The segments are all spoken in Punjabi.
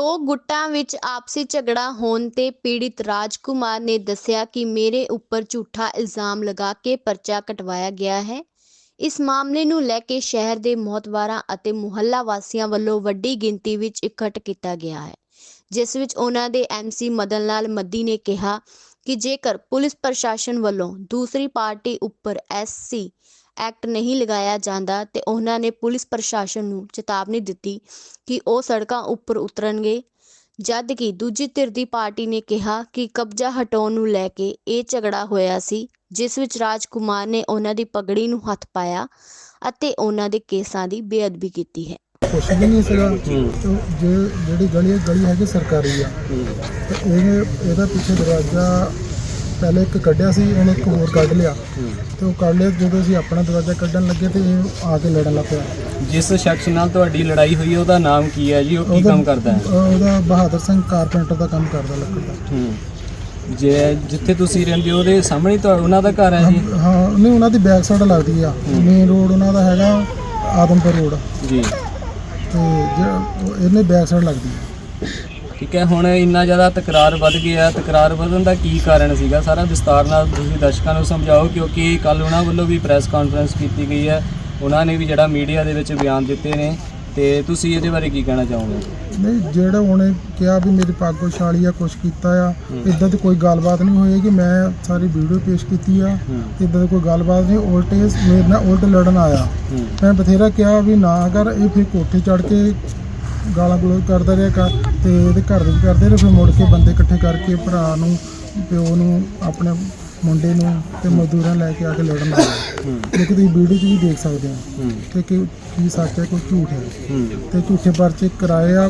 ਦੋ ਗੁੱਟਾਂ ਵਿੱਚ ਆਪਸੀ ਝਗੜਾ ਹੋਣ ਤੇ ਪੀੜਿਤ ਰਾਜਕੁਮਾਰ ਨੇ ਦੱਸਿਆ ਕਿ ਮੇਰੇ ਉੱਪਰ ਝੂਠਾ ਇਲਜ਼ਾਮ ਲਗਾ ਕੇ ਪਰਚਾ ਕਟਵਾਇਆ ਗਿਆ ਹੈ। ਇਸ ਮਾਮਲੇ ਨੂੰ ਲੈ ਕੇ ਸ਼ਹਿਰ ਦੇ ਮੌਤਵਾਰਾਂ ਅਤੇ ਮੁਹੱਲਾ ਵਾਸੀਆਂ ਵੱਲੋਂ ਵੱਡੀ ਗਿਣਤੀ ਵਿੱਚ ਇਕੱਠ ਕੀਤਾ ਗਿਆ ਹੈ, ਜਿਸ ਵਿੱਚ ਉਹਨਾਂ ਦੇ ਐਮਸੀ ਮਦਨ ਲਾਲ ਮੱਦੀ ਨੇ ਕਿਹਾ ਕਿ ਜੇਕਰ ਪੁਲਿਸ ਪ੍ਰਸ਼ਾਸਨ ਵੱਲੋਂ ਦੂਸਰੀ ਪਾਰਟੀ ਉੱਪਰ ਐਸਸੀ ਐਕਟ ਨਹੀਂ ਲਗਾਇਆ ਜਾਂਦਾ ਤੇ ਉਹਨਾਂ ਨੇ ਪੁਲਿਸ ਪ੍ਰਸ਼ਾਸਨ ਨੂੰ ਚੇਤਾਵਨੀ ਦਿੱਤੀ ਕਿ ਉਹ ਸੜਕਾਂ ਉੱਪਰ ਉਤਰਨਗੇ। ਜਦ ਕਿ ਦੂਜੀ ਧਿਰ ਦੀ ਪਾਰਟੀ ਨੇ ਕਿਹਾ ਕਿ ਕਬਜ਼ਾ ਹਟਾਉਣ ਨੂੰ ਲੈ ਕੇ ਇਹ ਝਗੜਾ ਹੋਇਆ ਸੀ ਜਿਸ ਵਿੱਚ ਰਾਜਕੁਮਾਰ ਨੇ ਉਹਨਾਂ ਦੀ ਪਗੜੀ ਨੂੰ ਹੱਥ ਪਾਇਆ ਅਤੇ ਉਹਨਾਂ ਦੇ ਕੇਸਾਂ ਦੀ ਬੇਅਦਬੀ ਕੀਤੀ ਹੈ। ਕੁਛ ਵੀ ਨਹੀਂ ਸੀਗਾ ਤੇ ਜੇ ਜਿਹੜੀ ਗਲੀ ਹੈ ਗਲੀ ਹੈਗੀ ਸਰਕਾਰੀ ਆ ਤੇ ਇਹ ਇਹਦਾ ਪਿੱਛੇ ਦਰਵਾਜ਼ਾ ਪਹਿਲੇ ਇੱਕ ਕੱਢਿਆ ਸੀ ਇਹਨੇ ਇੱਕ ਹੋਰ ਕੱਢ ਲਿਆ। ਤੇ ਉਹ ਕੱਢ ਲਿਆ ਜਦੋਂ ਅਸੀਂ ਆਪਣਾ ਦਰਵਾਜ਼ਾ ਕੱਢਣ ਲੱਗੇ ਤੇ ਇਹ ਆ ਕੇ ਲੜਨ ਲੱਗ ਪਿਆ। ਜਿਸ ਸ਼ਖਸ ਨਾਲ ਤੁਹਾਡੀ ਲੜਾਈ ਹੋਈ ਹੈ ਉਹਦਾ ਨਾਮ ਕੀ ਹੈ ਜੀ? ਉਹ ਕੀ ਉਹਦਾ- ਕੰਮ ਕਰਦਾ ਹੈ? ਅਹ ਉਹਦਾ ਬਹਾਦਰ ਸਿੰਘ ਕਾਰਪੈਂਟਰ ਦਾ ਕੰਮ ਕਰਦਾ ਲੱਕੜ ਦਾ। ਹੂੰ। ਜੇ ਜਿੱਥੇ ਤੁਸੀਂ ਰਹਿੰਦੇ ਹੋ ਉਹਦੇ ਸਾਹਮਣੇ ਤਾਂ ਉਹਨਾਂ ਦਾ ਘਰ ਹੈ ਜੀ? ਹਾਂ ਨਹੀਂ ਉਹਨਾਂ ਦੀ ਬੈਕ ਸਾਈਡ ਲੱਗਦੀ ਆ। ਮੇਨ ਰੋਡ ਉਹਨਾਂ ਦਾ ਹੈਗਾ ਆਦਮਪੁਰ ਰੋਡ ਜੀ। ਤੇ ਜੇ ਉਹ- ਇਹਨੇ ਬੈਕ ਸਾਈਡ ਲੱਗਦੀ ਆ। ਠੀਕ ਹੈ ਹੁਣ ਇੰਨਾ ਜ਼ਿਆਦਾ ਤਕਰਾਰ ਵੱਧ ਗਿਆ ਤਕਰਾਰ ਵਧਣ ਦਾ ਕੀ ਕਾਰਨ ਸੀਗਾ? ਸਾਰਾ ਵਿਸਤਾਰ ਨਾਲ ਤੁਸੀਂ ਦਰਸ਼ਕਾਂ ਨੂੰ ਸਮਝਾਓ ਕਿਉਂਕਿ ਕੱਲ ਉਹਨਾਂ ਵੱਲੋਂ ਵੀ ਪ੍ਰੈਸ ਕਾਨਫਰੰਸ ਕੀਤੀ ਗਈ ਹੈ। ਉਹਨਾਂ ਨੇ ਵੀ ਜਿਹੜਾ ਮੀਡੀਆ ਦੇ ਵਿੱਚ ਬਿਆਨ ਦਿੱਤੇ ਨੇ। ਤੇ ਤੁਸੀਂ ਇਹਦੇ ਬਾਰੇ ਕੀ ਕਹਿਣਾ ਚਾਹੋਗੇ? ਨਹੀਂ ਜਿਹੜਾ ਉਹਨੇ ਕਿਹਾ ਵੀ ਮੇਰੀ ਪੱਗ ਉਛਾਲੀ ਆ ਕੁਛ ਕੀਤਾ ਆ। ਇਦਾਂ ਦੀ ਕੋਈ ਗੱਲਬਾਤ ਨਹੀਂ ਹੋਈ ਕਿ ਮੈਂ ਸਾਰੀ ਵੀਡੀਓ ਪੇਸ਼ ਕੀਤੀ ਆ। ਇਦਾਂ ਦੀ ਕੋਈ ਗੱਲਬਾਤ ਨਹੀਂ ਉਲਟੇ ਮੇਰੇ ਨਾਲ ਉਲਟ ਲੜਨ ਆਇਆ। ਮੈਂ ਬਥੇਰਾ ਕਿਹਾ ਵੀ ਨਾ ਕਰ ਇਹ ਫਿਰ ਕੋਠੇ ਚੜ ਕੇ ਗਾਲਾਂ ਗਲੋਚ ਕਰਦਾ ਰਿਹਾ ਕਰ ਤੇ ਇਹਦੇ ਘਰ ਦੇ ਵੀ ਕਰਦੇ ਰਹੇ ਫਿਰ ਮੁੜ ਕੇ ਬੰਦੇ ਇਕੱਠੇ ਕਰਕੇ ਭਰਾ ਨੂੰ ਪਿਓ ਨੂੰ ਆਪਣੇ ਮੁੰਡੇ ਨੂੰ ਤੇ ਮਜ਼ਦੂਰਾਂ ਲੈ ਕੇ ਆ ਕੇ ਲੜਨ ਹੂੰ। ਲੇਕਿਨ ਤੁਸੀਂ ਵੀਡੀਓ 'ਚ ਵੀ ਦੇਖ ਸਕਦੇ ਹੋ ਕਿ ਕੀ ਕੀ ਸੱਚ ਹੈ ਕੋਈ ਝੂਠ ਹੈ। ਤੇ ਝੂਠੇ ਪਰਚੇ ਕਰਾਏ ਆ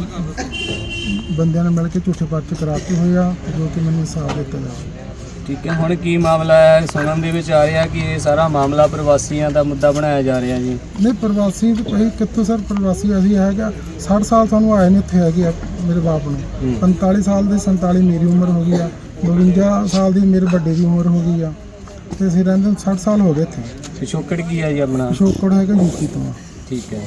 ਬੰਦਿਆਂ ਨੇ ਮਿਲ ਕੇ ਝੂਠੇ ਪਰਚੇ ਕਰਾਤੇ ਹੋਏ ਆ ਜੋ ਕਿ ਮੈਨੂੰ ਇਨਸਾਫ ਦਿੱਤਾ ਜਾਵੇ। ਠੀਕ ਹੈ। ਹੁਣ ਕੀ ਮਾਮਲਾ ਹੈ? ਸੁਣਨ ਦੇ ਵਿੱਚ ਆ ਰਿਹਾ ਕਿ ਇਹ ਸਾਰਾ ਮਾਮਲਾ ਪ੍ਰਵਾਸੀਆਂ ਦਾ ਮੁੱਦਾ ਬਣਾਇਆ ਜਾ ਰਿਹਾ ਜੀ। ਨਹੀਂ ਪ੍ਰਵਾਸੀ ਅਸੀਂ ਕਿੱਥੋਂ ਸਰ? ਪ੍ਰਵਾਸੀ ਅਸੀਂ ਹੈਗਾ 60 ਸਾਲ ਸਾਨੂੰ ਆਏ ਨੇ ਇੱਥੇ ਹੈਗੇ ਆ ਮੇਰੇ ਬਾਪ ਨੂੰ। ਹੂੰ। 45 ਸਾਲ ਦੇ 47 ਮੇਰੀ ਉਮਰ ਹੋ ਗਈ ਆ। 52 ਸਾਲ ਦੀ ਮੇਰੇ ਵੱਡੇ ਦੀ ਉਮਰ ਹੋ ਗਈ ਆ। ਤੇ ਅਸੀਂ ਰਹਿੰਦੇ ਨੂੰ 60 ਸਾਲ ਹੋ ਗਏ ਇੱਥੇ। ਪਿਛੋਕੜ ਕੀ ਹੈ ਜੀ ਆਪਣਾ? ਪਿਛੋਕੜ ਹੈਗਾ ਯੂਪੀ ਤੋਂ। ਠੀਕ ਹੈ।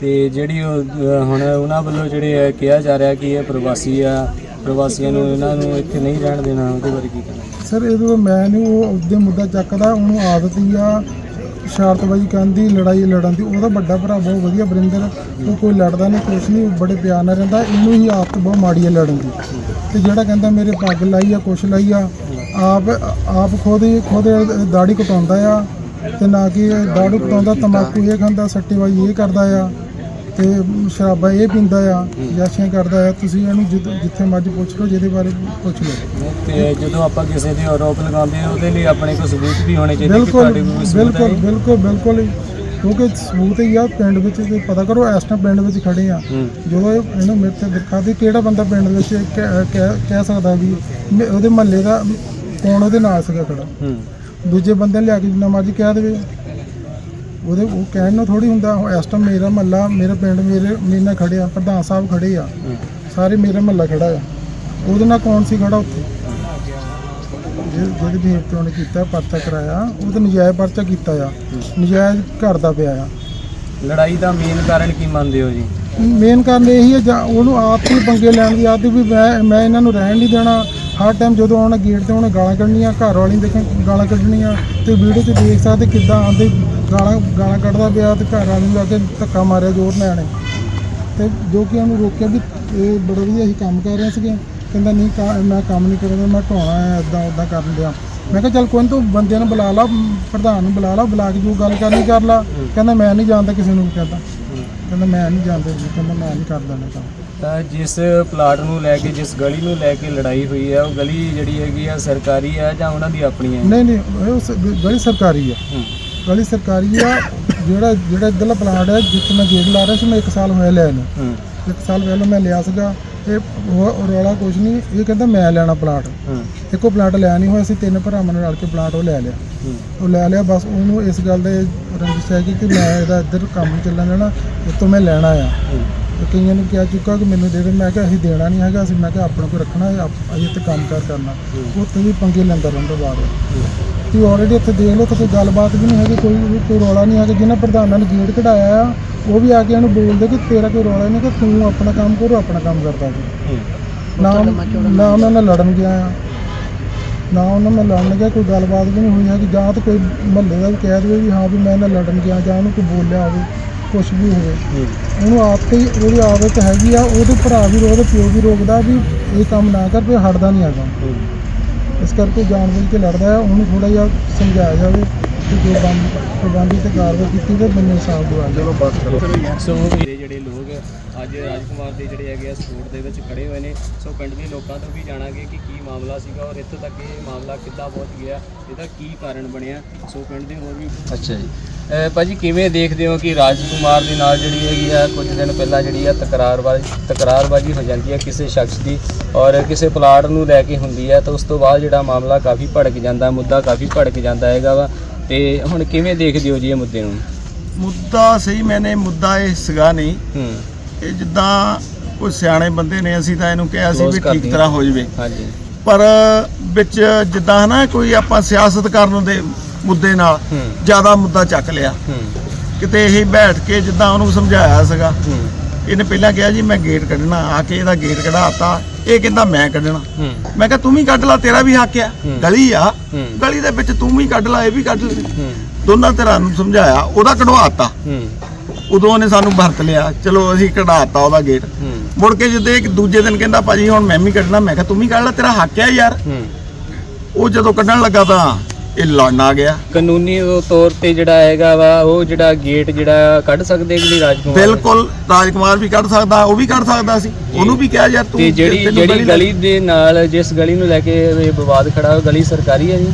ਤੇ ਜਿਹੜੀ ਹੁਣ ਉਹਨਾਂ ਵੱਲੋਂ ਜਿਹੜੇ ਕਿਹਾ ਜਾ ਰਿਹਾ ਕਿ ਇਹ ਪ੍ਰਵਾਸੀ ਆ ਪ੍ਰਵਾਸੀਆਂ ਨੂੰ, ਇਹਨਾਂ ਨੂੰ ਇੱਥੇ ਨਹੀਂ ਰਹਿਣ ਦੇਣਾ, ਉਹਦੇ ਬਾਰੇ ਕੀ ਕਹਿਣਾ? ਸਰ ਇਹਦੇ ਮੈਂ ਨਹੀਂ ਉਹ ਉਹਦੇ ਮੁੱਦਾ ਚੱਕਦਾ, ਉਹਨੂੰ ਆਦਤ ਹੀ ਆ ਸ਼ਰਾਰਤਬਾਜ਼ੀ ਕਰਨ ਦੀ, ਲੜਾਈ ਲੜਨ ਦੀ। ਉਹਦਾ ਵੱਡਾ ਭਰਾ ਬਹੁਤ ਵਧੀਆ ਬਰਿੰਦਰ ਉਹ ਕੋਈ ਲੜਦਾ ਨਹੀਂ, ਕੁਛ ਨਹੀਂ, ਉਹ ਬੜੇ ਪਿਆਰ ਨਾਲ ਰਹਿੰਦਾ। ਇਹਨੂੰ ਹੀ ਆਦਤ ਬਹੁਤ ਮਾੜੀ ਹੈ ਲੜਨ ਦੀ। ਤੇ ਜਿਹੜਾ ਕਹਿੰਦਾ, ਮੇਰੇ ਪੱਗ ਲਾਈ ਆ, ਕੁਛ ਲਾਈ ਆ। ਆਪ ਆਪ ਖੁਦ ਹੀ, ਖੁਦ ਦਾੜੀ ਕਟਾਉਂਦਾ ਆ। ਤੇ ਨਾ ਕਿ ਦਾੜੂ ਕਟਾਉਂਦਾ ਤਮਾਕੂ ਇਹ ਖਾਂਦਾ, ਸੱਟੇਬਾਜ਼ੀ ਇਹ ਕਰਦਾ ਆ। ਤੇ ਸ਼ਰਾਬਾਂ ਇਹ ਪੀਂਦਾ ਆ ਜਾਸ਼ੀਆਂ ਕਰਦਾ ਆ ਤੁਸੀਂ ਇਹਨੂੰ ਜਿੱਦ- ਜਿੱਥੇ ਮਰਜ਼ੀ ਪੁੱਛ ਲਓ ਜਿਹਦੇ ਬਾਰੇ ਪੁੱਛ ਲਓ। ਤੇ ਜਦੋਂ ਆਪਾਂ ਕਿਸੇ ਤੇ ਆਰੋਪ ਲਗਾਉਂਦੇ ਹਾਂ ਉਹਦੇ ਲਈ ਆਪਣੇ ਕੋਲ ਸਬੂਤ ਵੀ ਹੋਣੇ ਚਾਹੀਦੇ ਕਿ ਬਿਲਕੁਲ ਤੁਹਾਡੇ ਕੋਲ ਕੋਈ ਸਬੂਤ ਬਿਲਕੁਲ ਹੈ ਬਿਲਕੁਲ ਬਿਲਕੁਲ ਹੀ। ਕਿਉਂਕਿ ਸਬੂਤ ਹੀ ਆ ਪਿੰਡ ਵਿੱਚ ਤੇ ਪਤਾ ਕਰੋ ਇਸ ਟਾਈਮ ਪਿੰਡ ਵਿੱਚ ਖੜੇ ਆ। ਹੂੰ। ਜਦੋਂ ਇਹ- ਇਹਨੂੰ ਮੇਰੇ ਤੇ ਦਿਖਾ ਦੀ ਕਿਹੜਾ ਬੰਦਾ ਪਿੰਡ ਵਿੱਚ ਕਹਿ ਕਹਿ- ਕਹਿ ਸਕਦਾ ਵੀ ਮੇ- ਉਹਦੇ ਮਹੱਲੇ ਦਾ ਕੌਣ ਉਹਦੇ ਨਾਲ ਸੀਗਾ ਖੜਾ। ਹੂੰ। ਦੂਜੇ ਬੰਦੇ ਨੂੰ ਲਿਆ ਕੇ ਜਿੰਨਾ ਮਰਜ਼ੀ ਕਹਿ ਦੇਵੇ। ਉਹਦੇ ਉਹ ਕਹਿਣ ਨੂੰ ਥੋੜੀ ਹੁੰਦਾ ਹੁਣ ਇਸ ਟਾਈਮ ਮੇਰਾ ਮਹੱਲਾ ਮੇਰਾ ਪਿੰਡ ਮੇਰੇ ਮੇਰੇ ਨਾਲ ਖੜੇ ਆ ਪ੍ਰਧਾਨ ਸਾਹਿਬ ਖੜੇ ਆ। ਹੂੰ ਸਾਰੇ ਮੇਰਾ ਮਹੱਲਾ ਖੜਾ ਆ। ਉਹਦੇ ਨਾਲ ਕੌਣ ਸੀ ਖੜਾ ਉੱਥੇ? ਜਿਹ- ਜਿਹਦੇ ਵੀ ਤੇ ਉਹਨੇ ਕੀਤਾ ਪਰਚਾ ਕਰਾਇਆ ਉਹ ਤਾਂ ਨਜਾਇਜ਼ ਪਰਚਾ ਕੀਤਾ ਆ। ਨਜਾਇਜ਼ ਘਰ ਦਾ ਪਿਆ ਆ। ਲੜਾਈ ਦਾ ਮੇਨ ਕਾਰਨ ਕੀ ਮੰਨਦੇ ਹੋ ਜੀ? ਮੇਨ ਕਾਰਨ ਇਹੀ ਹੈ ਜਾਂ ਉਹਨੂੰ ਆਪ ਹੀ ਪੰਗੇ ਲੈਣ ਦੀ ਆਦਤ ਵੀ ਮੈਂ ਮੈਂ ਇਹਨਾਂ ਨੂੰ ਰਹਿਣ ਨਹੀਂ ਦੇਣਾ। ਹਰ ਟਾਈਮ ਜਦੋਂ ਆਉਣਾ ਗੇਟ ਤੇ ਉਹਨੇ ਗਾਲਾਂ ਕੱਢਣੀਆਂ ਘਰ ਵਾਲੀ ਨੂੰ ਦੇਖਣ ਗਾਲਾਂ ਕੱਢਣੀਆਂ ਤੇ ਵੀਡੀਓ 'ਚ ਦੇਖ ਸਕਦੇ ਕਿੱਦਾਂ ਆਂਦੇ ਗਾਲਾਂ ਗਾਲਾਂ ਕੱਢਦਾ ਪਿਆ ਤੇ ਘਰ ਵਾਲੀ ਨੂੰ ਲਾ ਕੇ ਧੱਕਾ ਮਾਰਿਆ ਜ਼ੋਰ ਨਾਲ ਇਹਨੇ। ਤੇ ਜੋ ਕਿ ਉਹਨੂੰ ਰੋਕਿਆ ਵੀ ਇਹ ਬੜਾ ਵਧੀਆ ਅਸੀਂ ਕੰਮ ਕਰ ਰਹੇ ਸੀਗੇ। ਕਹਿੰਦਾ ਨਹੀਂ ਕਾ- ਮੈਂ ਕੰਮ ਨਹੀਂ ਕਰਦਾ ਮੈਂ ਢੋਣਾ ਹੈ ਇਦਾਂ ਉਦਾਂ ਕਰਨ ਦਿਆ ਮੈਂ ਕਿਹਾ ਚੱਲ ਕੋਈ ਨੀ ਤੂੰ ਬੰਦਿਆਂ ਨੂੰ ਬੁਲਾ ਲਾ ਪ੍ਰਧਾਨ ਨੂੰ ਬੁਲਾ ਲਾ ਬੁਲਾ ਕੇ ਜੋ ਗੱਲ ਕਰਨੀ ਕਰ ਲਾ। ਕਹਿੰਦਾ ਮੈਂ ਨਹੀਂ ਜਾਣਦਾ ਕਿਸੇ ਨੂੰ ਵੀ ਕਹਿੰਦਾ। ਕਹਿੰਦਾ ਮੈਂ ਨਹੀਂ ਜਾਣਦਾ ਜੀ ਕਹਿੰਦਾ ਮੈਂ ਨਹੀਂ ਕਰਦਾ ਨਾ ਕੰਮ। ਤਾਂ ਜਿਸ ਪਲਾਟ ਨੂੰ ਲੈ ਕੇ ਜਿਸ ਗਲੀ ਨੂੰ ਲੈ ਕੇ ਲੜਾਈ ਹੋਈ ਹੈ ਉਹ ਗਲੀ ਜਿਹੜੀ ਹੈਗੀ ਆ ਸਰਕਾਰੀ ਹੈ ਜਾਂ ਉਹਨਾਂ ਦੀ ਆਪਣੀ ਹੈ? ਨਹੀਂ ਨਹੀਂ ਉਹ ਸ- ਗਲੀ ਸਰਕਾਰੀ ਆ। ਹੂੰ। ਗਲੀ ਸਰਕਾਰੀ ਆ ਜਿਹੜਾ ਜਿਹੜਾ ਇੱਧਰਲਾ ਪਲਾਟ ਹੈ ਜਿੱਥੇ ਮੈਂ ਗੇਟ ਲਾ ਰਿਹਾ ਸੀ ਮੈਂ 1 ਸਾਲ ਹੋਇਆ ਲਿਆ ਨੂੰ। ਹੂੰ। ਇੱਕ ਸਾਲ ਪਹਿਲਾਂ ਮੈਂ ਲਿਆ ਸੀਗਾ ਇਹ ਉਹ ਰੌਲਾ ਕੁਝ ਨਹੀਂ ਇਹ ਕਹਿੰਦਾ ਮੈਂ ਲੈਣਾ ਪਲਾਟ। ਹੂੰ। ਇੱਕੋ ਪਲਾਟ ਲਿਆ ਨਹੀਂ ਹੋਇਆ ਸੀ ਤਿੰਨ ਭਰਾਵਾਂ ਨੇ ਰਲ ਕੇ ਪਲਾਟ ਉਹ ਲੈ ਲਿਆ। ਉਹ ਲੈ ਲਿਆ ਬਸ ਉਹਨੂੰ ਇਸ ਗੱਲ ਦੇ ਰੰਜਿਸ਼ ਹੈ ਕਿ ਮੈਂ ਇਹਦਾ ਇੱਧਰ ਕੰਮ ਚੱਲਣ ਦੇਣਾ ਇਹ ਤੋਂ ਮੈਂ ਲੈਣਾ ਆ ਤੇ ਕਈਆਂ ਨੇ ਕਿਹਾ ਚੁੱਕਾ ਕਿ ਮੈਨੂੰ ਦੇ ਦੇ ਮੈਂ ਕਿਹਾ ਅਸੀਂ ਦੇਣਾ ਨਹੀਂ ਹੈਗਾ ਅਸੀਂ ਮੈਂ ਕਿਹਾ ਆਪਣੇ ਕੋਲ ਰੱਖਣਾ ਅਸੀਂ ਇੱਥੇ ਕੰਮ ਕਾਰ ਕਰਨਾ। ਉੱਥੇ ਵੀ ਪੰਗੇ ਲੈਂਦਾ ਰਹਿੰਦਾ ਹੂੰ। ਤੁਸੀਂ ਆਲਰੇਡੀ ਇੱਥੇ ਦੇਖ ਲਓ ਤਾਂ ਕੋਈ ਗੱਲਬਾਤ ਵੀ ਨਹੀਂ ਹੈਗੀ ਕੋਈ ਕੋਈ ਰੌਲਾ ਨਹੀਂ ਹੈਗਾ। ਜਿਹਨਾਂ ਪ੍ਰਧਾਨਾਂ ਨੇ ਗੇਟ ਕਢਾਇਆ ਆ ਉਹ ਵੀ ਆ ਕੇ ਇਹਨੂੰ ਬੋਲਦੇ ਕਿ ਤੇਰਾ ਕੋਈ ਰੌਲਾ ਨਹੀਂ ਕਿ ਤੂੰ ਆਪਣਾ ਕੰਮ ਕਰੋ ਆਪਣਾ ਕੰਮ ਕਰਦਾ ਸੀ ਨਾ ਨਾ ਉਹਨਾਂ ਨਾਲ ਲੜਨ ਗਿਆ ਆ। ਨਾ ਉਹਨਾਂ ਨਾਲ ਲੜਨ ਗਿਆ ਕੋਈ ਗੱਲਬਾਤ ਵੀ ਨਹੀਂ ਹੋਈ ਹੈਗੀ ਜਾਂ ਤਾਂ ਕੋਈ ਮਹੱਲੇ ਦਾ ਵੀ ਕਹਿ ਦੇਵੇ ਵੀ ਹਾਂ ਵੀ ਮੈਂ ਨਾਲ ਲੜਨ ਗਿਆ ਜਾਂ ਉਹਨੂੰ ਕੋਈ ਬੋਲਿਆ ਹੋਵੇ ਕੁਝ ਵੀ ਹੋਵੇ। ਉਹਨੂੰ ਆਪ ਤੇ ਹੀ ਉਹਦੀ ਆਦਤ ਹੈਗੀ ਆ ਉਹਦੇ ਭਰਾ ਵੀ ਉਹਦੇ ਪਿਓ ਵੀ ਰੋਕਦਾ ਵੀ ਇਹ ਕੰਮ ਨਾ ਕਰ ਵੀ ਹਟਦਾ ਨਹੀਂ ਹੈਗਾ। ਇਸ ਕਰਕੇ ਜਾਣਬੁੱਝ ਕੇ ਲੜਦਾ ਹੈ। ਉਹਨੂੰ ਥੋੜਾ ਜਿਹਾ ਸਮਝਾਇਆ ਜਾਵੇ ਕਿ ਜੋ ਬੰਦ ਪ੍ਰਬੰਧੀ ਤੇ ਕਾਰਵਾਈ ਕੀਤੀ ਤੇ ਬੰਦੇ ਸਾਫ਼ ਦਵਾ ਚਲੋ ਬਸ ਕਰੋ। ਸੋ ਜਿਹੜੇ ਲੋਕ ਅੱਜ ਰਾਜਕੁਮਾਰ ਦੇ ਜਿਹੜੇ ਹੈਗੇ ਆ ਸਪੋਰਟ ਦੇ ਵਿੱਚ ਖੜੇ ਹੋਏ ਨੇ। ਸੋ ਪਿੰਡ ਦੇ ਲੋਕਾਂ ਤੋਂ ਵੀ ਜਾਣਾਂਗੇ ਕਿ ਕੀ ਮਾਮਲਾ ਸੀਗਾ ਔਰ ਇੱਥੇ ਤੱਕ ਇਹ ਮਾਮਲਾ ਕਿੱਦਾਂ ਪਹੁੰਚ ਗਿਆ ਇਹਦਾ ਕੀ ਕਾਰਨ ਬਣਿਆ। ਸੋ ਪਿੰਡ ਦੇ ਹੋਰ ਵੀ ਅੱਛਾ ਜੀ। ਭਾਜੀ ਕਿਵੇਂ ਦੇਖਦੇ ਹੋ ਕਿ ਰਾਜਕੁਮਾਰ ਦੇ ਨਾਲ ਜਿਹੜੀ ਹੈਗੀ ਆ ਕੁਝ ਦਿਨ ਪਹਿਲਾਂ ਜਿਹੜੀ ਆ ਤਕਰਾਰਬਾਜ਼ੀ ਤਕਰਾਰਬਾਜ਼ੀ ਹੋ ਜਾਂਦੀ ਹੈ ਕਿਸੇ ਸ਼ਖਸ ਦੀ ਔਰ ਕਿਸੇ ਪਲਾਟ ਨੂੰ ਲੈ ਕੇ ਹੁੰਦੀ ਹੈ ਤਾਂ ਉਸ ਤੋਂ ਬਾਅਦ ਜਿਹੜਾ ਮਾਮਲਾ ਕਾਫੀ ਭੜਕ ਜਾਂਦਾ ਮੁੱਦਾ ਕਾਫੀ ਭੜਕ ਜਾਂਦਾ ਹੈਗਾ ਵਾ। ਤੇ ਹੁਣ ਕਿਵੇਂ ਦੇਖਦੇ ਹੋ ਜੀ ਇਹ ਮੁੱਦੇ ਨੂੰ? ਮੁੱਦਾ ਸਹੀ ਮੈਨੇ ਮੁੱਦਾ ਇਹ ਸੀਗਾ ਨਹੀਂ ਹੂੰ। ਇਹ ਜਿੱਦਾਂ ਕੋਈ ਸਿਆਣੇ ਬੰਦੇ ਨੇ ਅਸੀਂ ਤਾਂ ਇਹਨੂੰ ਕਿਹਾ ਸੀ ਵੀ ਠੀਕ। ਤਰ੍ਹਾਂ ਹੋ ਜਵੇ। ਹਾਂਜੀ। ਪਰ ਵਿੱਚ ਜਿੱਦਾਂ ਹਨਾ ਕੋਈ ਆਪਾਂ ਸਿਆਸਤ ਕਰਨ ਦੇ ਮੁੱਦੇ ਨਾਲ ਜ਼ਿਆਦਾ ਮੁੱਦਾ ਚੱਕ ਲਿਆ। ਕਿਤੇ ਇਹ ਬੈਠ ਕੇ ਜਿੱਦਾਂ ਉਹਨੂੰ ਸਮਝਾਇਆ ਸੀਗਾ। ਇਹਨੇ ਪਹਿਲਾਂ ਕਿਹਾ ਜੀ ਮੈਂ ਗੇਟ ਕੱਢਣਾ ਆ ਕੇ ਇਹਦਾ ਗੇਟ ਕਢਾਤਾ। ਇਹ ਕਹਿੰਦਾ ਮੈਂ ਕੱਢਣਾ। ਮੈਂ ਕਿਹਾ ਤੂੰ ਵੀ ਕੱਢ ਲਾ ਤੇਰਾ ਵੀ ਹੱਕ ਆ। ਗਲੀ ਆ। ਗਲੀ ਦੇ ਵਿੱਚ ਤੂੰ ਵੀ ਕੱਢ ਲਾ ਇਹ ਵੀ ਕੱਢ ਲੈ। ਦੋਨਾਂ ਧਿਰਾਂ ਨੂੰ ਸਮਝਾਇਆ ਉਹਦਾ ਕਢਵਾਤਾ। ਉਦੋਂ ਉਹਨੇ ਸਾਨੂੰ ਵਰਤ ਲਿਆ। ਚਲੋ ਅਸੀਂ ਕਢਾਤਾ ਉਹਦਾ ਗੇਟ ਮੁੜ ਕੇ ਜਦੋਂ ਇੱਕ ਦੂਜੇ ਦਿਨ ਕਹਿੰਦਾ ਭਾਜੀ ਹੁਣ ਮੈਂ ਵੀ ਕੱਢਣਾ। ਮੈਂ ਕਿਹਾ ਤੂੰ ਵੀ ਕੱਢ ਲੈ ਤੇਰਾ ਹੱਕ ਹੈ ਯਾਰ। ਉਹ ਜਦੋਂ ਕੱਢਣ ਲੱਗਾ ਤਾਂ ਇਹ ਲੜਨ ਆ ਗਿਆ। ਕਾਨੂੰਨੀ ਤੌਰ ਤੇ ਜਿਹੜਾ ਹੈਗਾ ਵਾ ਉਹ ਜਿਹੜਾ ਗੇਟ ਜਿਹੜਾ ਕੱਢ ਸਕਦੇ ਕਿ ਰਾਜਕੁਮਾਰ? ਬਿਲਕੁਲ ਰਾਜਕੁਮਾਰ ਵੀ ਕੱਢ ਸਕਦਾ ਉਹ ਵੀ ਕੱਢ ਸਕਦਾ ਸੀ। ਉਹਨੂੰ ਵੀ ਕਿਹਾ ਯਾਰ ਤੂੰ ਤੇ ਜਿਹੜੀ ਗਲੀ ਦੇ ਨਾਲ ਜਿਸ ਗਲੀ ਨੂੰ ਲੈ ਕੇ ਇਹ ਵਿਵਾਦ ਖੜਾ ਗਲੀ ਸਰਕਾਰੀ ਹੈ ਜੀ?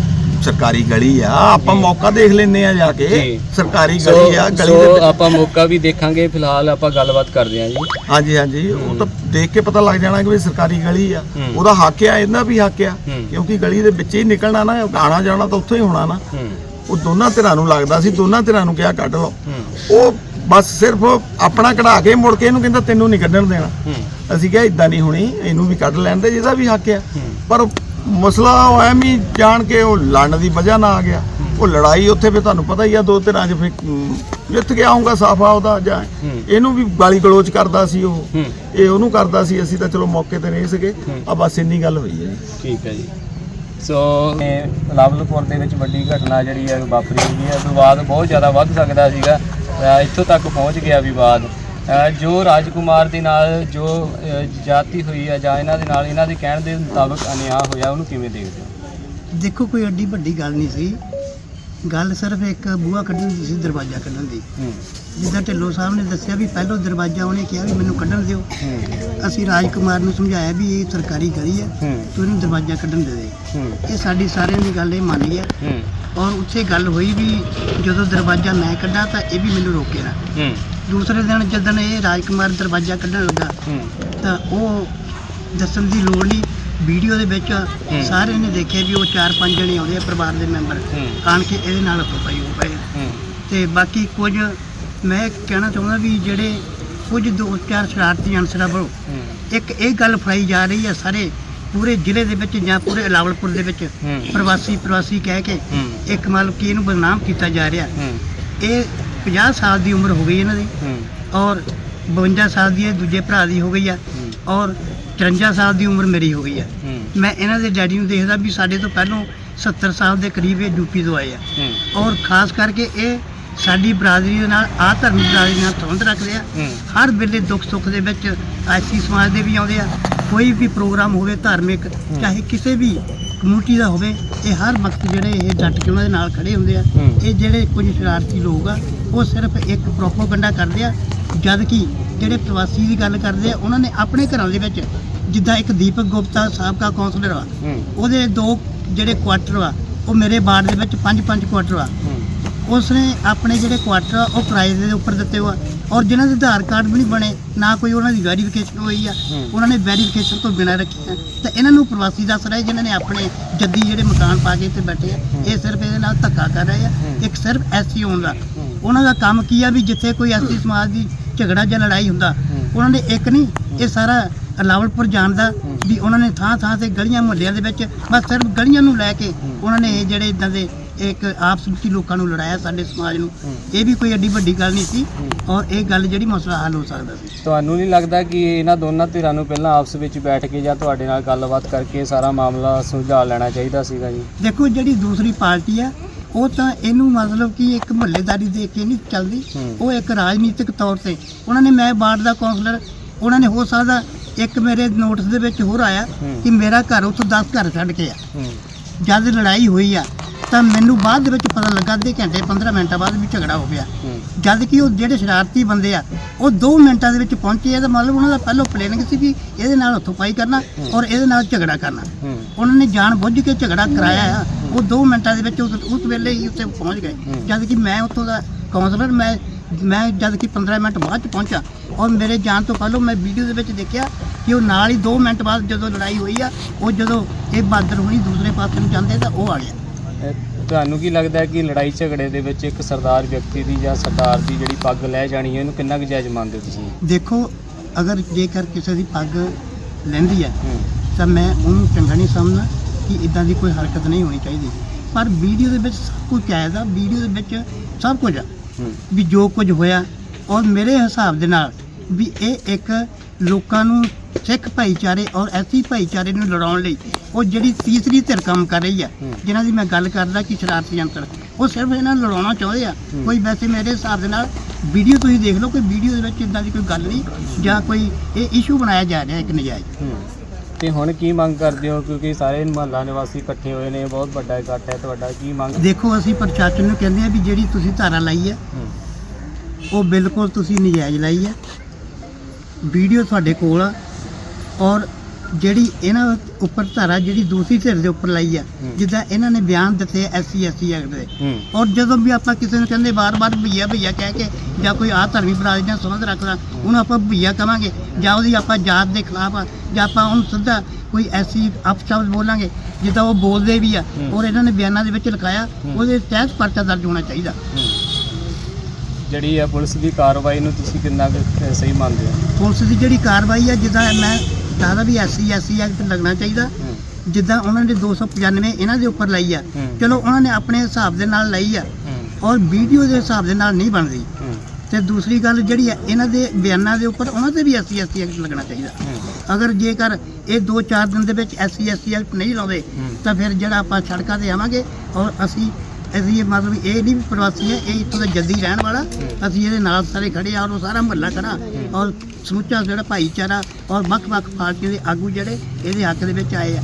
ਸਰਕਾਰੀ ਗਲੀ ਆ ਆਪਾਂ। ਮੌਕਾ ਦੇਖ ਲੈਨੇ ਆ ਜਾ ਕੇ ਜੀ। ਸਰਕਾਰੀ ਗਲੀ ਆ ਗਲੀ ਸੋ ਦੇ ਵਿੱਚ ਆਪਾਂ ਮੌਕਾ ਵੀ ਦੇਖਾਂਗੇ ਫਿਲਹਾਲ ਆਪਾਂ ਗੱਲਬਾਤ ਕਰਦੇ ਹਾਂ ਜੀ ਹਾਂਜੀ ਹਾਂਜੀ ਉਹ ਤਾਂ ਦੇਖ ਕੇ ਪਤਾ ਲੱਗ ਜਾਣਾ ਕਿ ਵੀ ਸਰਕਾਰੀ ਗਲੀ ਆ ਹੂੰ। ਉਹਦਾ ਹੱਕ ਆ ਇਹਦਾ ਵੀ ਹੱਕ ਆ ਹੂੰ। ਕਿਉਂਕਿ ਗਲੀ ਦੇ ਵਿੱਚ ਹੀ ਨਿਕਲਣਾ ਨਾ ਆਣਾ ਜਾਣਾ ਤਾਂ ਉੱਥੋਂ ਹੀ ਹੋਣਾ ਨਾ ਹੂੰ ਉਹ ਦੋਨਾਂ ਧਿਰਾਂ ਨੂੰ ਲੱਗਦਾ ਸੀ ਦੋਨਾਂ ਧਿਰਾਂ ਨੂੰ ਕਿਹਾ ਕੱਢ ਲਓ ਹੂੰ ਉਹ ਬਸ ਸਿਰਫ ਆਪਣਾ ਕਢਾ ਕੇ ਮੁੜ ਕੇ ਇਹਨੂੰ ਕਹਿੰਦਾ ਤੈਨੂੰ ਨਹੀਂ ਕੱਢਣ ਦੇਣਾ ਹੂੰ ਅਸੀਂ ਕਿਹਾ ਇਦਾਂ ਨਹੀਂ ਹੋਣੀ ਇਹਨੂੰ ਵੀ ਕੱਢ ਲੈਣ ਦੇ ਜਿਹਦਾ ਵੀ ਹੱਕ ਆ ਹੂੰ। ਪਰ ਮਸਲਾ ਉਹ ਐਵੇਂ ਜਾਣ ਕੇ ਉਹ ਲੜਨ ਦੀ ਵਜ੍ਹਾ ਨਾਲ ਆ ਗਿਆ। ਉਹ ਲੜਾਈ ਉੱਥੇ ਵੀ ਤੁਹਾਨੂੰ ਪਤਾ ਹੀ ਆ ਦੋ ਧਿਰਾਂ 'ਚ ਫਿਰ ਜਿੱਤ ਕੇ ਆਉਂਗਾ ਸਾਫਾ ਉਹਦਾ ਜਾਂ। ਇਹਨੂੰ ਵੀ ਗਾਲੀ ਗਲੋਚ ਕਰਦਾ ਸੀ ਉਹ। ਇਹ ਉਹਨੂੰ ਕਰਦਾ ਸੀ ਅਸੀਂ ਤਾਂ ਚਲੋ ਮੌਕੇ ਤੇ ਨਹੀਂ ਸੀਗੇ। ਹੂੰ। ਆ ਬਸ ਇੰਨੀ ਗੱਲ ਹੋਈ ਹੈ ਜੀ। ਠੀਕ ਹੈ ਜੀ। ਸੋ ਲਾਵਲਪੁਰ ਦੇ ਵਿੱਚ ਵੱਡੀ ਘਟਨਾ ਜਿਹੜੀ ਹੈ ਵਾਪਰੀ ਹੋਈ ਹੈ। ਵਿਵਾਦ ਬਹੁਤ ਜ਼ਿਆਦਾ ਵੱਧ ਸਕਦਾ ਸੀਗਾ। ਇੱਥੋਂ ਤੱਕ ਪਹੁੰਚ ਗਿਆ ਵਿਵਾਦ ਜੋ ਰਾਜਕੁਮਾਰ ਦੇ ਨਾਲ ਜੋ ਜਾਤੀ ਹੋਈ ਹੈ ਜਾਂ ਇਹਨਾਂ ਦੇ ਨਾਲ ਇਹਨਾਂ ਦੇ ਕਹਿਣ ਦੇ ਮੁਤਾਬਕ ਅਨਿਆਂ ਹੋਇਆ ਉਹਨੂੰ ਕਿਵੇਂ ਦੇਖਦੇ ਹੋ? ਦੇਖੋ ਕੋਈ ਐਡੀ ਵੱਡੀ ਗੱਲ ਨਹੀਂ ਸੀ। ਗੱਲ ਸਿਰਫ ਇੱਕ ਬੂਹਾ ਕੱਢਣ ਦੀ ਸੀ ਦਰਵਾਜ਼ਾ ਕੱਢਣ ਦੀ। ਜਿੱਦਾਂ ਢਿੱਲੋਂ ਸਾਹਿਬ ਨੇ ਦੱਸਿਆ ਵੀ ਪਹਿਲੋਂ ਦਰਵਾਜ਼ਾ ਉਹਨੇ ਕਿਹਾ ਵੀ ਮੈਨੂੰ ਕੱਢਣ ਦਿਓ। ਅਸੀਂ ਰਾਜਕੁਮਾਰ ਨੂੰ ਸਮਝਾਇਆ ਵੀ ਇਹ ਸਰਕਾਰੀ ਗਲੀ ਹੈ ਤੂੰ ਇਹਨੂੰ ਦਰਵਾਜ਼ਾ ਕੱਢਣ ਦੇ ਦੇ। ਇਹ ਸਾਡੀ ਸਾਰਿਆਂ ਦੀ ਗੱਲ ਇਹ ਮੰਨ ਗਿਆ। ਹੂੰ। ਔਰ ਉੱਥੇ ਗੱਲ ਹੋਈ ਵੀ ਜਦੋਂ ਦਰਵਾਜ਼ਾ ਮੈਂ ਕੱਢਾਂ ਤਾਂ ਇਹ ਵੀ ਮੈਨੂੰ ਰੋਕੇ ਨਾ ਦੂਸਰੇ ਦਿਨ ਜਦੋਂ ਇਹ ਰਾਜਕੁਮਾਰ ਦਰਵਾਜ਼ਾ ਕੱਢਣ ਲੱਗਾ ਤਾਂ ਉਹ ਦੱਸਣ ਦੀ ਲੋੜ ਨਹੀਂ ਵੀਡੀਓ ਦੇ ਵਿੱਚ ਸਾਰਿਆਂ ਨੇ ਦੇਖਿਆ ਵੀ ਉਹ ਚਾਰ ਪੰਜ ਜਣੇ ਆਉਂਦੇ ਆ ਪਰਿਵਾਰ ਦੇ ਮੈਂਬਰ। ਆਣ ਕੇ ਇਹਦੇ ਨਾਲ ਪਾਈ ਹੋ ਪਏ। ਤੇ ਬਾਕੀ ਕੁਝ ਮੈਂ ਕਹਿਣਾ ਚਾਹੁੰਦਾ ਵੀ ਜਿਹੜੇ ਕੁਝ ਦੋ ਚਾਰ ਸ਼ਰਾਰਤੀ ਅਨਸਰਾਂ ਵੱਲੋਂ ਇੱਕ ਇਹ ਗੱਲ ਫਲਾਈ ਜਾ ਰਹੀ ਹੈ ਸਾਰੇ ਪੂਰੇ ਜ਼ਿਲ੍ਹੇ ਦੇ ਵਿੱਚ ਜਾਂ ਪੂਰੇ ਇਲਾਵਲਪੁਰ ਦੇ ਵਿੱਚ। ਪ੍ਰਵਾਸੀ ਪ੍ਰਵਾਸੀ ਕਹਿ ਕੇ ਇੱਕ ਮਤਲਬ ਕਿ ਇਹਨੂੰ ਬਦਨਾਮ ਕੀਤਾ ਜਾ ਰਿਹਾ। ਇਹ 50 ਸਾਲ ਦੀ ਉਮਰ ਹੋ ਗਈ ਇਹਨਾਂ ਦੀ। ਔਰ 52 ਸਾਲ ਦੀ ਇਹ ਦੂਜੇ ਭਰਾ ਦੀ ਹੋ ਗਈ ਆ। ਔਰ 53 ਸਾਲ ਦੀ ਉਮਰ ਮੇਰੀ ਹੋ ਗਈ ਆ। ਮੈਂ ਇਹਨਾਂ ਦੇ ਡੈਡੀ ਨੂੰ ਦੇਖਦਾ ਵੀ ਸਾਡੇ ਤੋਂ ਪਹਿਲਾਂ 70 ਸਾਲ ਦੇ ਕਰੀਬ ਇਹ ਯੂਪੀ ਤੋਂ ਆਏ ਆ। ਔਰ ਖਾਸ ਕਰਕੇ ਇਹ ਸਾਡੀ ਬਰਾਦਰੀ ਦੇ ਨਾਲ ਆ ਧਰਮ ਬਰਾਦਰੀ ਨਾਲ ਸੰਬੰਧ ਰੱਖਦੇ ਆ। ਹਰ ਵੇਲੇ ਦੁੱਖ ਸੁੱਖ ਦੇ ਵਿੱਚ ਐਸੀ ਸਮਾਜ ਦੇ ਵੀ ਆਉਂਦੇ ਆ। ਕੋਈ ਵੀ ਪ੍ਰੋਗਰਾਮ ਹੋਵੇ ਧਾਰਮਿਕ ਚਾਹੇ ਕਿਸੇ ਵੀ ਕਮਿਊਨਿਟੀ ਦਾ ਹੋਵੇ ਇਹ ਹਰ ਵਕਤ ਜਿਹੜੇ ਇਹ ਡਟ ਕੇ ਉਹਨਾਂ ਦੇ ਨਾਲ ਖੜੇ ਹੁੰਦੇ ਆ। ਇਹ ਜਿਹੜੇ ਕੁਝ ਸ਼ਰਾਰਤੀ ਲੋਕ ਆ ਉਹ ਸਿਰਫ ਇੱਕ ਪ੍ਰੋਪੋਗੰਡਾ ਕਰਦੇ ਆ ਜਦ ਕਿ ਜਿਹੜੇ ਪ੍ਰਵਾਸੀ ਦੀ ਗੱਲ ਕਰਦੇ ਆ ਉਹਨਾਂ ਨੇ ਆਪਣੇ ਘਰਾਂ ਦੇ ਵਿੱਚ ਜਿੱਦਾਂ ਇੱਕ ਦੀਪਕ ਗੁਪਤਾ ਸਾਬਕਾ ਕੌਂਸਲਰ ਆ ਉਹਦੇ ਦੋ ਜਿਹੜੇ ਕੁਆਟਰ ਆ ਉਹ ਮੇਰੇ ਵਾਰਡ ਦੇ ਵਿੱਚ ਪੰਜ ਪੰਜ ਕੁਆਟਰ ਆ। ਉਸਨੇ ਆਪਣੇ ਜਿਹੜੇ ਕੁਆਟਰ ਆ ਉਹ ਕਿਰਾਏ ਦੇ ਉੱਪਰ ਦਿੱਤੇ ਹੋਆ ਔਰ ਜਿਨ੍ਹਾਂ ਦੇ ਆਧਾਰ ਕਾਰਡ ਵੀ ਨਹੀਂ ਬਣੇ ਨਾ ਕੋਈ ਉਹਨਾਂ ਦੀ ਵੈਰੀਫਿਕੇਸ਼ਨ ਹੋਈ ਆ। ਉਹਨਾਂ ਨੇ ਵੈਰੀਫਿਕੇਸ਼ਨ ਤੋਂ ਬਿਨਾਂ ਰੱਖੀ ਆ ਤਾਂ ਇਹਨਾਂ ਨੂੰ ਪ੍ਰਵਾਸੀ ਦੱਸ ਰਹੇ ਜਿਨ੍ਹਾਂ ਨੇ ਆਪਣੇ ਜੱਦੀ ਜਿਹੜੇ ਮਕਾਨ ਪਾ ਕੇ ਇੱਥੇ ਬੈਠੇ ਆ ਇਹ ਸਿਰਫ ਇਹਦੇ ਨਾਲ ਧੱਕਾ ਕਰ ਰਹੇ ਆ। ਇੱਕ ਸਿਰਫ ਐਸੀ ਹੋਣ ਦਾ। ਉਹਨਾਂ ਦਾ ਕੰਮ ਕੀ ਆ ਵੀ ਜਿੱਥੇ ਕੋਈ ਐਸੀ ਸਮਾਜ ਦੀ ਝਗੜਾ ਜਾਂ ਲੜਾਈ ਹੁੰਦਾ ਉਹਨਾਂ ਨੇ ਇੱਕ ਨਹੀਂ ਇਹ ਸਾਰਾ ਲਾਵਲਪੁਰ ਜਾਣਦਾ ਵੀ ਉਹਨਾਂ ਨੇ ਥਾਂ ਥਾਂ ਤੇ ਗਲੀਆਂ ਮੁਹੱਲਿਆਂ ਦੇ ਵਿੱਚ ਬਸ ਸਿਰਫ ਗਲੀਆਂ ਨੂੰ ਲੈ ਕੇ ਉਹਨਾਂ ਨੇ ਇਹ ਜਿਹੜੇ ਇਦਾਂ ਦੇ ਇੱਕ ਆਪਸ ਵਿੱਚ ਲੋਕਾਂ ਨੂੰ ਲੜਾਇਆ ਸਾਡੇ ਸਮਾਜ ਨੂੰ ਇਹ ਵੀ ਕੋਈ ਐਡੀ ਵੱਡੀ ਗੱਲ ਨਹੀਂ ਸੀ ਔਰ ਇਹ ਗੱਲ ਜਿਹੜੀ ਮਸਲਾ ਹੱਲ ਹੋ ਸਕਦਾ ਸੀ। ਤੁਹਾਨੂੰ ਨਹੀਂ ਲੱਗਦਾ ਕਿ ਇਹਨਾਂ ਦੋਨਾਂ ਧਿਰਾਂ ਨੂੰ ਪਹਿਲਾਂ ਆਪਸ ਵਿੱਚ ਬੈਠ ਕੇ ਜਾਂ ਤੁਹਾਡੇ ਨਾਲ ਗੱਲਬਾਤ ਕਰਕੇ ਸਾਰਾ ਮਾਮਲਾ ਸੁਲਝਾ ਲੈਣਾ ਚਾਹੀਦਾ ਸੀਗਾ ਜੀ? ਦੇਖੋ ਜਿਹੜੀ ਦੂਸਰੀ ਪਾਰਟੀ ਆ ਉਹ ਤਾਂ ਇਹਨੂੰ ਮਤਲਬ ਕਿ ਇੱਕ ਮਹੱਲੇਦਾਰੀ ਦੇ ਕੇ ਨਹੀਂ ਚੱਲਦੀ। ਉਹ ਇੱਕ ਰਾਜਨੀਤਿਕ ਤੌਰ ਤੇ। ਉਹਨਾਂ ਨੇ ਮੈਂ ਵਾਰਡ ਦਾ ਕਾਉਂਸਲਰ ਉਹਨਾਂ ਨੇ ਹੋ ਸਕਦਾ ਇੱਕ ਮੇਰੇ ਨੋਟਿਸ ਦੇ ਵਿੱਚ ਹੋਰ ਆਇਆ। ਕਿ ਮੇਰਾ ਘਰ ਉੱਥੋਂ 10 ਘਰ ਛੱਡ ਕੇ ਆ। ਜਦ ਲੜਾਈ ਹੋਈ ਆ ਤਾਂ ਮੈਨੂੰ ਬਾਅਦ ਦੇ ਵਿੱਚ ਪਤਾ ਲੱਗਾ ਅੱਧੇ ਘੰਟੇ 15 ਮਿੰਟਾਂ ਬਾਅਦ ਵੀ ਝਗੜਾ ਹੋ ਗਿਆ। ਜਦ ਕਿ ਉਹ ਜਿਹੜੇ ਸ਼ਰਾਰਤੀ ਬੰਦੇ ਆ ਉਹ 2 ਮਿੰਟਾਂ ਦੇ ਵਿੱਚ ਪਹੁੰਚੇ ਤਾਂ ਮਤਲਬ ਉਹਨਾਂ ਦਾ ਪਹਿਲਾਂ ਪਲੈਨਿੰਗ ਸੀ ਵੀ ਇਹਦੇ ਨਾਲ ਹੱਥੋਂ ਪਾਈ ਕਰਨਾ ਔਰ ਇਹਦੇ ਨਾਲ ਝਗੜਾ ਕਰਨਾ। ਉਹਨਾਂ ਨੇ ਜਾਣ ਬੁੱਝ ਕੇ ਝਗੜਾ ਕਰਾਇਆ ਆ। ਉਹ 2 ਮਿੰਟਾਂ ਦੇ ਵਿੱਚ ਉਸ ਉਸ ਵੇਲੇ ਹੀ ਉੱਥੇ ਪਹੁੰਚ ਗਏ। ਜਦ ਕਿ ਮੈਂ ਉੱਥੋਂ ਦਾ ਕਾਉਂਸਲਰ ਮੈਂ ਮੈਂ ਜਦ ਕਿ 15 ਮਿੰਟ ਬਾਅਦ ਚ ਪਹੁੰਚਾ ਔਰ ਮੇਰੇ ਜਾਣ ਤੋਂ ਪਹਿਲਾਂ ਮੈਂ ਵੀਡੀਓ ਦੇ ਵਿੱਚ ਦੇਖਿਆ ਕਿ ਉਹ ਨਾਲ ਹੀ 2 ਮਿੰਟ ਬਾਅਦ ਜਦੋਂ ਲੜਾਈ ਹੋਈ ਆ ਉਹ ਜਦੋਂ ਇਹ ਬਾਦਰ ਹੁਣੀ ਦੂਸਰੇ ਪਾਸੇ ਨੂੰ ਜਾਂਦੇ ਤਾਂ ਉਹ ਆ ਗਿਆ ਤੁਹਾਨੂੰ ਕੀ ਲੱਗਦਾ ਹੈ ਕਿ ਲੜਾਈ ਝਗੜੇ ਦੇ ਵਿੱਚ ਇੱਕ ਸਰਦਾਰ ਵਿਅਕਤੀ ਦੀ ਜਾਂ ਸਰਦਾਰ ਦੀ ਜਿਹੜੀ ਪੱਗ ਲੈ ਜਾਣੀ ਹੈ ਇਹਨੂੰ ਕਿੰਨਾ ਕੁ ਜਾਇਜ਼ ਮੰਨਦੇ ਤੁਸੀਂ? ਦੇਖੋ ਅਗਰ ਜੇਕਰ ਕਿਸੇ ਦੀ ਪੱਗ ਲੈਂਦੀ ਹੈ। ਤਾਂ ਮੈਂ ਉਹਨੂੰ ਚੰਗਾ ਨਹੀਂ ਸਮਝਦਾ। ਕਿ ਇਦਾਂ ਦੀ ਕੋਈ ਹਰਕਤ ਨਹੀਂ ਹੋਣੀ ਚਾਹੀਦੀ। ਪਰ ਵੀਡੀਓ ਦੇ ਵਿੱਚ ਸਭ ਕੁਝ ਆਇਆ ਵੀਡੀਓ ਦੇ ਵਿੱਚ ਸਭ ਕੁਝ ਆ। ਵੀ ਜੋ ਕੁਝ ਹੋਇਆ ਔਰ ਮੇਰੇ ਹਿਸਾਬ ਦੇ ਨਾਲ ਵੀ ਇਹ ਇੱਕ ਲੋਕਾਂ ਨੂੰ ਸਿੱਖ ਭਾਈਚਾਰੇ ਔਰ ਐਸੀ ਭਾਈਚਾਰੇ ਨੂੰ ਲੜਾਉਣ ਲਈ ਉਹ ਜਿਹੜੀ ਤੀਸਰੀ ਧਿਰ ਕੰਮ ਕਰ ਰਹੀ ਆ ਹੂੰ। ਜਿਨ੍ਹਾਂ ਦੀ ਮੈਂ ਗੱਲ ਕਰਦਾ ਕਿ ਸ਼ਰਾਰਤੀ ਅੰਤਰ ਉਹ ਸਿਰਫ ਇਹਨਾਂ ਨੂੰ ਲੜਾਉਣਾ ਚਾਹੁੰਦੇ ਆ। ਕੋਈ ਵੈਸੇ ਮੇਰੇ ਹਿਸਾਬ ਦੇ ਨਾਲ ਵੀਡੀਓ ਤੁਸੀਂ ਦੇਖ ਲਓ ਕੋਈ ਵੀਡੀਓ ਦੇ ਵਿੱਚ ਇਦਾਂ ਦੀ ਕੋਈ ਗੱਲ ਨਹੀਂ ਜਾਂ ਕੋਈ ਇਹ ਇਸ਼ੂ ਬਣਾਇਆ ਜਾ ਰਿਹਾ ਇੱਕ ਨਜਾਇਜ਼। ਤੇ ਹੁਣ ਕੀ ਮੰਗ ਕਰਦੇ ਹੋ? ਕਿਉਂਕਿ ਸਾਰੇ ਮਹੱਲਾ ਨਿਵਾਸੀ ਇਕੱਠੇ ਹੋਏ ਨੇ ਬਹੁਤ ਵੱਡਾ ਇਕੱਠ ਹੈ ਤੁਹਾਡਾ ਕੀ ਮੰਗ? ਦੇਖੋ ਅਸੀਂ ਪ੍ਰਸ਼ਾਸਨ ਨੂੰ ਕਹਿੰਦੇ ਆ ਵੀ ਜਿਹੜੀ ਤੁਸੀਂ ਧਾਰਾ ਲਾਈ ਹੈ ਹੂੰ। ਉਹ ਬਿਲਕੁਲ ਤੁਸੀਂ ਨਜਾਇਜ਼ ਲਾਈ ਹੈ। ਵੀਡੀਓ ਤੁਹਾਡੇ ਕੋਲ ਆ ਔਰ ਜਿਹੜੀ ਇਹਨਾਂ ਉੱਪਰ ਧਾਰਾ ਜਿਹੜੀ ਦੂਸਰੀ ਧਿਰ ਦੇ ਉੱਪਰ ਲਾਈ ਆ। ਜਿੱਦਾਂ ਇਹਨਾਂ ਨੇ ਬਿਆਨ ਦਿੱਤੇ ਐਸਸੀ ਐਸਟੀ ਐਕਟ ਦੇ। ਔਰ ਜਦੋਂ ਵੀ ਆਪਾਂ ਕਿਸੇ ਨੂੰ ਕਹਿੰਦੇ ਬਾਰ-ਬਾਰ ਭਈਆ ਭਈਆ ਕਹਿ ਕੇ ਜਾਂ ਕੋਈ ਆ ਧਰਮੀ ਬਰਾਦਰੀ ਨਾਲ ਸੰਬੰਧ ਰੱਖਦਾ ਉਹਨੂੰ ਆਪਾਂ ਭਈਆ ਕਵਾਂਗੇ। ਜਾਂ ਉਹਦੀ ਆਪਾਂ ਜਾਤ ਦੇ ਖਿਲਾਫ ਆ ਜਾਂ ਆਪਾਂ ਉਹਨੂੰ ਸਿੱਧਾ ਕੋਈ ਐਸੀ ਅਪਸ਼ਬਦ ਬੋਲਾਂਗੇ ਜਿੱਦਾਂ ਉਹ ਬੋਲਦੇ ਵੀ ਆ। ਔਰ ਇਹਨਾਂ ਨੇ ਬਿਆਨਾਂ ਦੇ ਵਿੱਚ ਲਿਖਾਇਆ। ਉਹਦੇ ਤਹਿਤ ਪਰਚਾ ਦਰਜ ਹੋਣਾ ਚਾਹੀਦਾ। ਜਿਹੜੀ ਹੈ ਪੁਲਿਸ ਦੀ ਕਾਰਵਾਈ ਨੂੰ ਤੁਸੀਂ ਕਿੰਨਾ ਸਹੀ ਮੰਨਦੇ ਹੋ? ਪੁਲਿਸ ਦੀ ਜਿਹੜੀ ਕਾਰਵਾਈ ਆ ਜਿੱਦਾਂ ਮੈਂ ਦੱਸਦਾ ਵੀ ਐਸਸੀ ਐਸਸੀ ਐਕਟ ਲੱਗਣਾ ਚਾਹੀਦਾ। ਜਿੱਦਾਂ ਉਹਨਾਂ ਨੇ 295 ਇਹਨਾਂ ਦੇ ਉੱਪਰ ਲਈ ਆ। ਚਲੋ ਉਹਨਾਂ ਨੇ ਆਪਣੇ ਹਿਸਾਬ ਦੇ ਨਾਲ ਲਈ ਆ। ਔਰ ਵੀਡੀਓ ਦੇ ਹਿਸਾਬ ਦੇ ਨਾਲ ਨਹੀਂ ਬਣਦੀ। ਤੇ ਦੂਸਰੀ ਗੱਲ ਜਿਹੜੀ ਹੈ ਇਹਨਾਂ ਦੇ ਬਿਆਨਾਂ ਦੇ ਉੱਪਰ ਉਹਨਾਂ ਤੇ ਵੀ ਐਸਸੀ ਐਸਟੀ ਐਕਟ ਲੱਗਣਾ ਚਾਹੀਦਾ। ਅਗਰ ਜੇਕਰ ਇਹ 2-4 ਦਿਨ ਦੇ ਵਿੱਚ ਐਸਸੀ ਐਸਟੀ ਐਕਟ ਨਹੀਂ ਲਾਉਂਦੇ। ਤਾਂ ਫਿਰ ਜਿਹੜਾ ਆਪਾਂ ਸੜਕਾਂ ਤੇ ਆਵਾਂਗੇ ਔਰ ਅਸੀਂ ਅਸੀਂ ਇਹ ਮਤਲਬ ਇਹ ਨਹੀਂ ਵੀ ਪ੍ਰਵਾਸੀ ਹੈ, ਇਹ ਇੱਥੋਂ ਦਾ ਜੱਦੀ ਰਹਿਣ ਵਾਲਾ। ਅਸੀਂ ਇਹਦੇ ਨਾਲ ਸਾਰੇ ਖੜੇ ਆ ਔਰ ਉਹ ਸਾਰਾ ਮਹੱਲਾ ਖੜਾ। ਔਰ ਸਮੁੱਚਾ ਜਿਹੜਾ ਭਾਈਚਾਰਾ ਔਰ ਵੱਖ-ਵੱਖ ਪਾਰਟੀਆਂ ਦੇ ਆਗੂ ਜਿਹੜੇ ਇਹਦੇ ਹੱਕ ਦੇ ਵਿੱਚ ਆਏ ਆ।